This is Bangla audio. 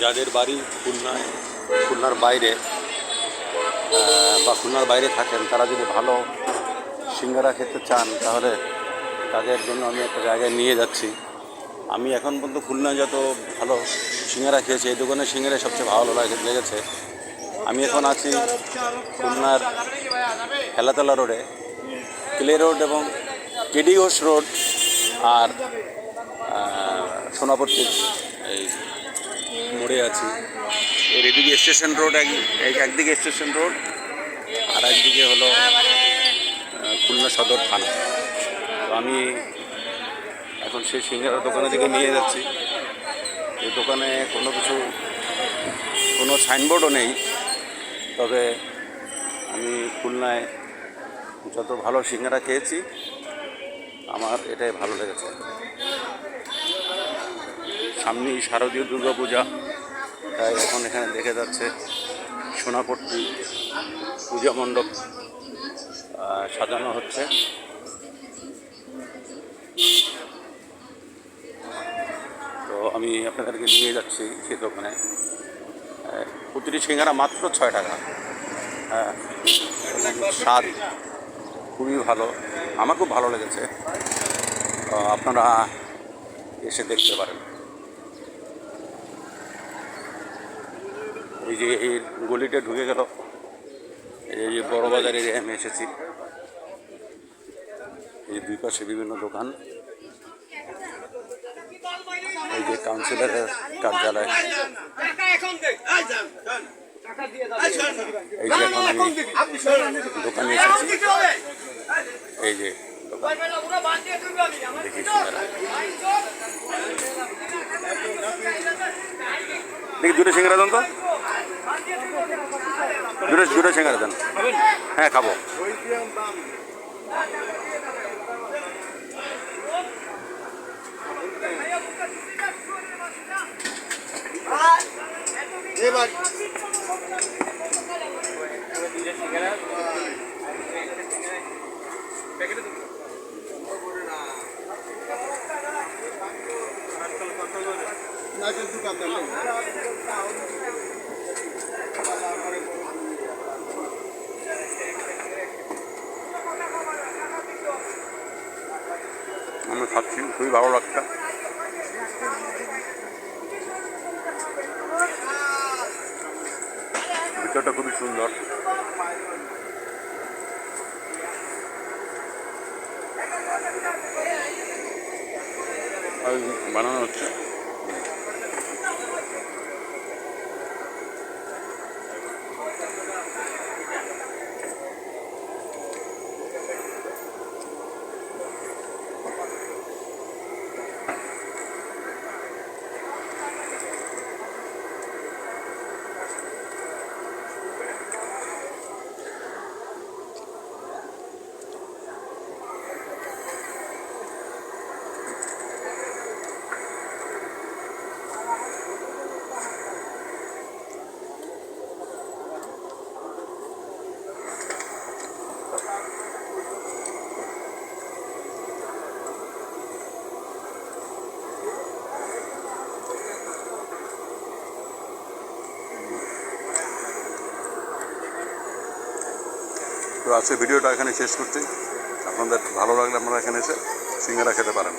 যাদের বাড়ি খুলনায় খুলনার বাইরে বা খুলনার বাইরে থাকেন তারা যদি ভালো সিঙ্গারা খেতে চান তাহলে তাদের জন্য আমি একটা জায়গায় নিয়ে যাচ্ছি। আমি এখন পর্যন্ত খুলনায় যত ভালো সিঙ্গারা খেয়েছি এই দোকানের সিঙ্গারা সবচেয়ে ভালো লাগে লেগেছে। আমি এখন আছি খুলনার হেলাতলা রোডে ক্লে রোড এবং কেডি ঘোষ রোড আর আহ, সোনাপট্টির এই মোড়ে আছি। এর এদিকে স্টেশন রোড, এক, এক- একদিকে স্টেশন রোড, আর একদিকে হলো খুলনা সদর থানা। তো আমি এখন সেই সিঙ্গারা দোকানের দিকে নিয়ে যাচ্ছি। এই দোকানে কোনো কিছু, কোনো সাইনবোর্ডও নেই। তবে আমি খুলনায় যত ভালো সিঙ্গারা খেয়েছি, আমার এটাই ভালো লেগেছে। সামনেই শারদীয় দুর্গা পূজা তাই এখন এখানে দেখে যাচ্ছে সোনাপট্টি পূজা মণ্ডপ সাজানো হচ্ছে। তো আমি আপনাদেরকে নিয়ে যাচ্ছি সেই দোকানে। প্রতিটি সিঙ্গারা মাত্র ছয় টাকা। হ্যাঁ স্বাদ খুবই ভালো আমার খুব ভালো লেগেছে। আপনারা এসে দেখতে পারেন। এই যে এই গলিটা ঢুকে গেল। এই যে বড় বাজার এরিয়ায় আমি এসেছি। এই দুই পাশে বিভিন্ন দোকান। এই যে কাউন্সিলরের কার্যালয়। এই যে দোকানে এসেছি। এই যে দেখি সিঙ্গারা দেখি, দুটো সিঙ্গারা দেন তো। দুটো দুটো সিঙ্গারা দেন। হ্যাঁ খাব। আমি খাচ্ছি খুবই ভালো লাগছে। ভিতরটা খুবই সুন্দর। বানানো হচ্ছে। তো আজকে ভিডিওটা এখানে শেষ করছি। আপনাদের ভালো লাগলে আপনারা এখানে এসে সিঙ্গারা খেতে পারেন।